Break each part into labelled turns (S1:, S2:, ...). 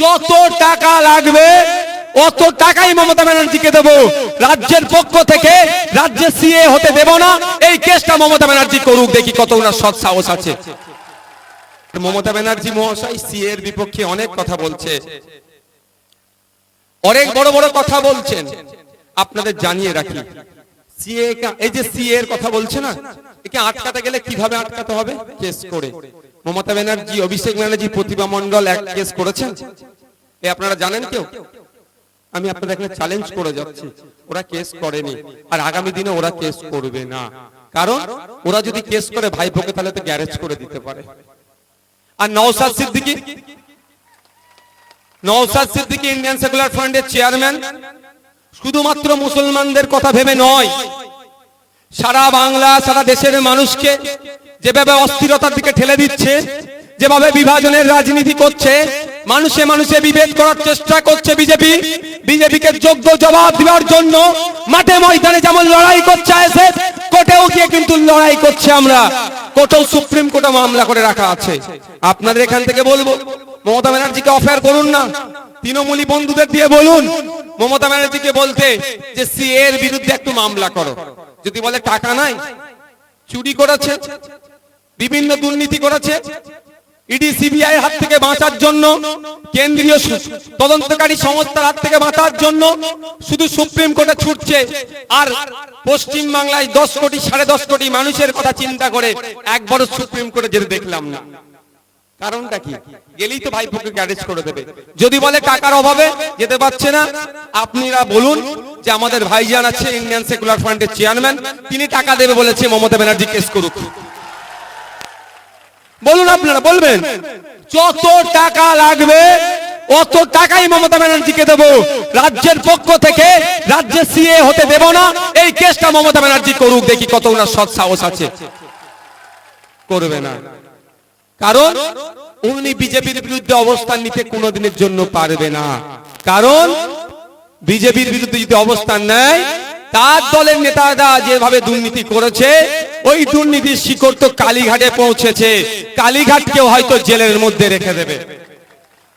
S1: যত টাকা লাগবে, অত টাকাই মমতা ব্যানার্জিকে দেবো। রাজ্যের পক্ষ থেকে রাজ্যে সিএ হতে দেব না। এই কেসটা মমতা ব্যানার্জি করুক, দেখি কত ওনার সৎ সাহস আছে। মমতা ব্যানার্জি মহাশয় সিএ এর বিপক্ষে অনেক কথা বলছে। অনেক বড় বড় কথা বলছেন। আপনাদের জানিয়ে রাখি সিএ এই যে সিএ এর কথা বলছে না, একে আটকাতে গেলে কীভাবে আটকাতে হবে? কেস করে। মমতা ব্যানার্জি, অভিষেক ব্যানার্জি প্রতিভা মন্ডল এক কেস করেছেন। এ আপনারা জানেন কেউ? আমি আপনাদের এখানে চ্যালেঞ্জ করে যাচ্ছি। ওরা কেস করেনি। আর আগামী দিনে ওরা কেস করবে না। কারণ ওরা যদি কেস করে ভাইপোকে তাহলে তো গ্যারেজ করে দিতে পারে। আর নওসাদ সিদ্দিকী? নওসাদ সিদ্দিকী ইন্ডিয়ান সেকুলার ফ্রন্টের চেয়ারম্যান শুধুমাত্র মুসলমানদের কথা ভেবে নয়, সারা বাংলা, সারা দেশের মানুষকে যেভাবে অস্থিরতার দিকে ঠেলে দিচ্ছে, যেভাবে বিভাজনের রাজনীতি করছে মানুষে মানুষে বিভেদ করার চেষ্টা করছে বিজেপি। বিজেপিকে যোগ্য জবাব দেওয়ার জন্য মাঠে ময়দানে যেমন লড়াই করছে এসে কোর্টেও গিয়ে কিন্তু লড়াই করছে আমরা। কোর্টেও সুপ্রিম কোর্টে মামলা করে রাখা আছে। আপনাদের এখান থেকে বলব, মমতা ব্যানার্জিকে অফার করুন না। তৃণমূলী বন্ধুদের দিয়ে বলুন, মমতা ব্যানার্জিকে বলতে যে সি এর বিরুদ্ধে একটু মামলা করো। যদি বলে টাকা নাই, চুরি করেছে, বিভিন্ন দুর্নীতি করেছে ইডি সিবিআই হাত থেকে বাঁচার জন্য, কেন্দ্রীয় তদন্তকারী সংস্থার হাত থেকে বাঁচার জন্য শুধু সুপ্রিম কোর্টে ছুটছে। আর পশ্চিম বাংলায় দশ কোটি, সাড়ে দশ কোটি মানুষের কথা চিন্তা করে সুপ্রিম কোর্টে যেতে দেখলাম না। কারণটা কি? গেলেই তো ভাইপোকে গ্যারেজ করে দেবে। যদি বলে টাকার অভাবে যেতে পারছে না, আপনারা বলুন যে আমাদের ভাইজান আছে ইন্ডিয়ান সেকুলার ফ্রন্টের চেয়ারম্যান তিনি টাকা দেবে বলেছে মমতা ব্যানার্জি, কেস করুক। বলুন আপনারা, বলবেন। যত টাকা লাগবে, অত টাকাই মমতা ব্যানার্জিকে দেবো। রাজ্যের পক্ষ থেকে রাজ্যে সিএ হতে দেব না। এই কেসটা মমতা ব্যানার্জি করুক, দেখি কত ওনার সৎ সাহস আছে। করবে না। কারণ উনি বিজেপির বিরুদ্ধে অবস্থান নিতে কোনোদিনের জন্য পারবে না। কারণ বিজেপির বিরুদ্ধে যদি অবস্থান নেয় তার দলের নেতারা যেভাবে দুর্নীতি করেছে, ওই দুর্নীতির শিকড় তো কালীঘাটে পৌঁছেছে। কালীঘাটকেও হয়তো জেলের মধ্যে রেখে দেবে।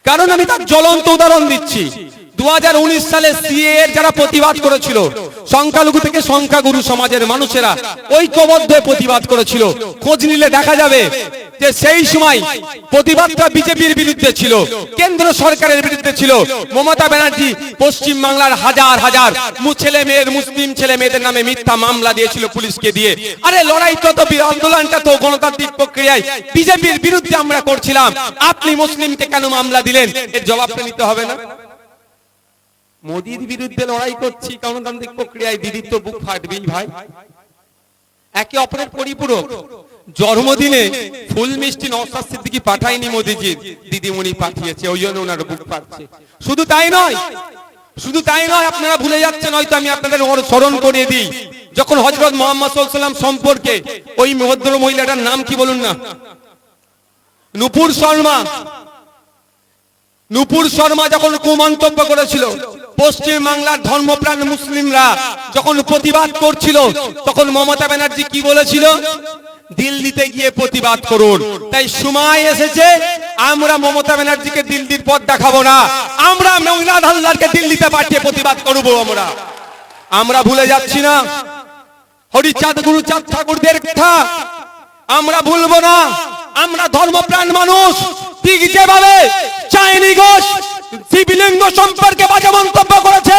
S1: কারণ আমি তার জ্বলন্ত উদাহরণ দিচ্ছি। দু হাজার উনিশ সালে সিএ এর যারা প্রতিবাদ করেছিল, সংখ্যালঘু থেকে সংখ্যাগুরু সমাজের মানুষেরা ঐক্যবদ্ধ প্রতিবাদ করেছিল। খোঁজ নিলে দেখা যাবে যে সেই সময় প্রতিবাদটা বিজেপির বিরুদ্ধে ছিল, কেন্দ্র সরকারের বিরুদ্ধে ছিল। মমতা ব্যানার্জি পশ্চিম বাংলার হাজার হাজার ছেলে মেয়ের, মুসলিম ছেলে মেয়েদের নামে মিথ্যা মামলা দিয়েছিল পুলিশকে দিয়ে। আরে লড়াইটা তো বি- আন্দোলনটা তো গণতান্ত্রিক প্রক্রিয়ায়। বিজেপির বিরুদ্ধে আমরা করছিলাম। আপনি মুসলিমকে কেন মামলা দিলেন? এর জবাবটা নিতে হবে না। মোদির বিরুদ্ধে লড়াই করছি গণতান্ত্রিক প্রক্রিয়ায় দিদির তো বুক ফাটবেই ভাই। একে অপরের পরিপূরক। জন্মদিনে ফুল মিষ্টি নওশাদ সিদ্দিকি পাঠায়নি মোদিজির দিদিমণি পাঠিয়েছে, ওই জন্য ওনার বুক পাচ্ছে শুধু তাই নয়, শুধু তাই নয়, আপনারা ভুলে যাচ্ছেন, হয়তো আমি আপনাদের স্মরণ করিয়ে দিই। যখন হজরত মোহাম্মদ সাল্লাম সম্পর্কে ওই ভদ্র মহিলাটার নাম কি বলুন না? নুপুর শর্মা। নুপুর শর্মা যখন কুমন্তব্য করেছিল পশ্চিম বাংলার ধর্মপ্রাণ মুসলিমরা যখন প্রতিবাদ করছিল, তখন মমতা ব্যানার্জি কি বলেছিল? দিল্লিতে গিয়ে প্রতিবাদ করুন। তাই সময় এসেছে, আমরা মমতা ব্যানার্জিকে দিল্লির পথ দেখাবো না। আমরা মহিলা হালদারকে দিল্লিতে পাঠিয়ে প্রতিবাদ করব আমরা। আমরা ভুলে যাচ্ছি না। হরিচাঁদ গুরু গুরুচাঁদ ঠাকুরদের কথা। আমরা ভুলবো না। আমরা ধর্মপ্রাণ মানুষ। ঠিক যেভাবে, চাইনি ঘোষ শিবলিঙ্গ সম্পর্কে বাজে মন্তব্য করেছে।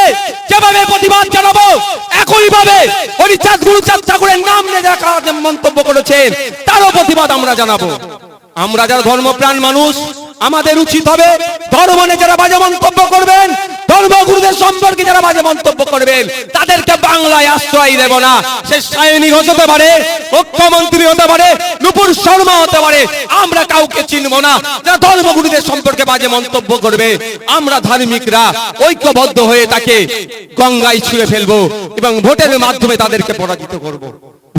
S1: প্রতিবাদ জানাব, একই ভাবে হরিচাঁদ গুরুচাঁদ ঠাকুরের নাম নিয়ে মন্তব্য করেছেন তারও প্রতিবাদ আমরা জানাব। আমরা যারা ধর্মপ্রাণ মানুষ, আমাদের উচিত হবে ধর্ম নিয়ে যারা বাজে মন্তব্য করবেন ধর্মগুরুদের সম্পর্কে যারা মন্তব্য করবেন, তাদেরকে বাংলায় আশ্রয় দেব না। সে সায়নী হতে পারে, মুখ্যমন্ত্রী হতে পারে, নুপুর শর্মা হতে পারে, আমরা কাউকে চিনব না। যারা ধর্মগুরুদের সম্পর্কে বাজে মন্তব্য করবে, আমরা ধার্মিকরা, ঐক্যবদ্ধ হয়ে তাকে গঙ্গায় ছুঁয়ে ফেলব এবং ভোটের মাধ্যমে তাদেরকে পরাজিত করব।